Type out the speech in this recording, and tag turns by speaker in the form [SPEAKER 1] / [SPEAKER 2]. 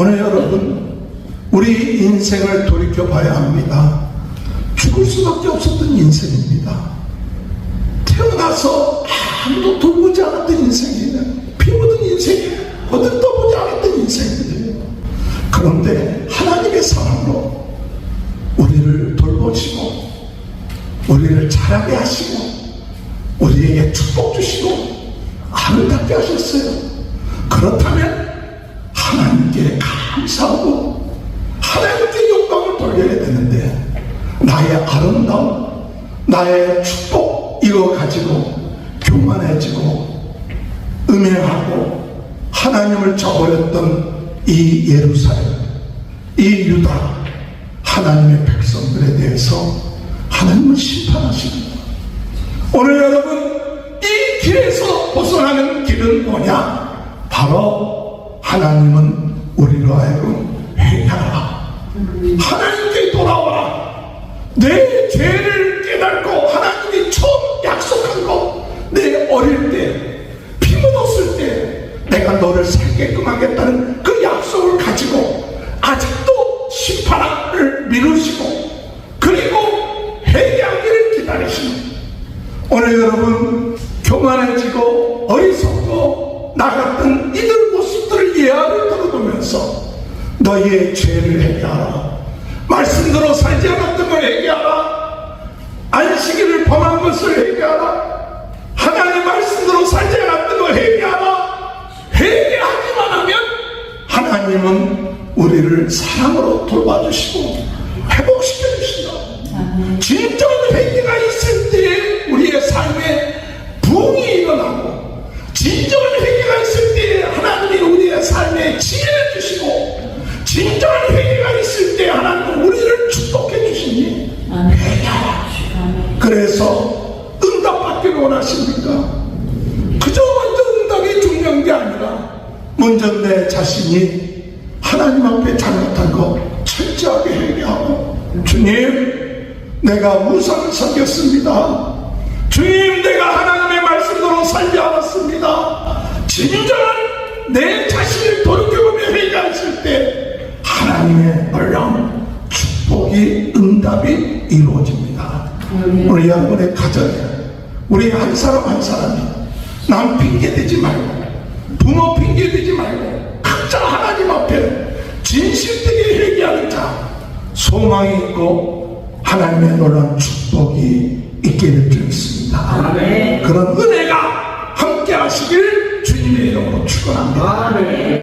[SPEAKER 1] 오늘 여러분 우리 인생을 돌이켜 봐야 합니다. 죽을 수밖에 없었던 인생입니다. 태어나서 아무도 돌보지 않았던 인생이에요. 피 묻은 인생이에요. 어디 떠보지 않았던 인생이에요. 그런데 하나님의 사랑으로 우리를 돌보시고 우리를 자라게 하시고 우리에게 축복 주시고 아름답게 하셨어요. 되는데 나의 아름다움, 나의 축복 이거 가지고 교만해지고 음행하고 하나님을 저버렸던 이 예루살렘, 이 유다 하나님의 백성들에 대해서 하나님은 심판하십니다. 오늘 여러분 이 길에서 벗어나는 길은 뭐냐? 바로 하나님은 우리로 하여금 회개하라. 하나님께 죄를 깨닫고 하나님이 처음 약속한 거, 내 어릴 때, 피 묻었을 때, 내가 너를 살게끔 하겠다는 그 약속을 가지고 아직도 심판을 미루시고 그리고 회개하기를 기다리시는. 오늘 여러분 교만해지고 어리석고 나갔던 이들 모습들을 예화를 들어보면서 너희의 죄를 회개하라. 말씀대로 살지 않았던 걸 회개하라 하나님은 우리를 사랑으로 돌봐주시고 회복시켜 주신다. 진정한 회개가 있을 때 우리의 삶에 부흥이 일어나고 진정한 회개가 있을 때 하나님이 우리의 삶에 지혜를 주시고 진정한 회개가 있을 때 하나님은 우리를 축복해 주시니 회개하라. 그래서 응답받기를 원하십니까? 그저 먼저 응답이 중요한 게 아니라 먼저 내 자신이 하나님 앞에 잘못한 거 철저하게 회개하고 주님 내가 우상을 섬겼습니다. 주님 내가 하나님의 말씀대로 살지 않았습니다. 진정한 내 자신을 돌이켜보며 회개했을 때 하나님의 놀라운 축복이 응답이 이루어집니다. 우리 여러분의 가정에 우리 한 사람 한 사람이 남 핑계 대지 말고 부모 핑계 대지 말고 각자 하나님 앞에 진실되게 회개하는 자 소망이 있고 하나님의 놀라운 축복이 있게 될줄 믿습니다. 그런 은혜가 함께 하시길 주님의 이름으로 축원합니다.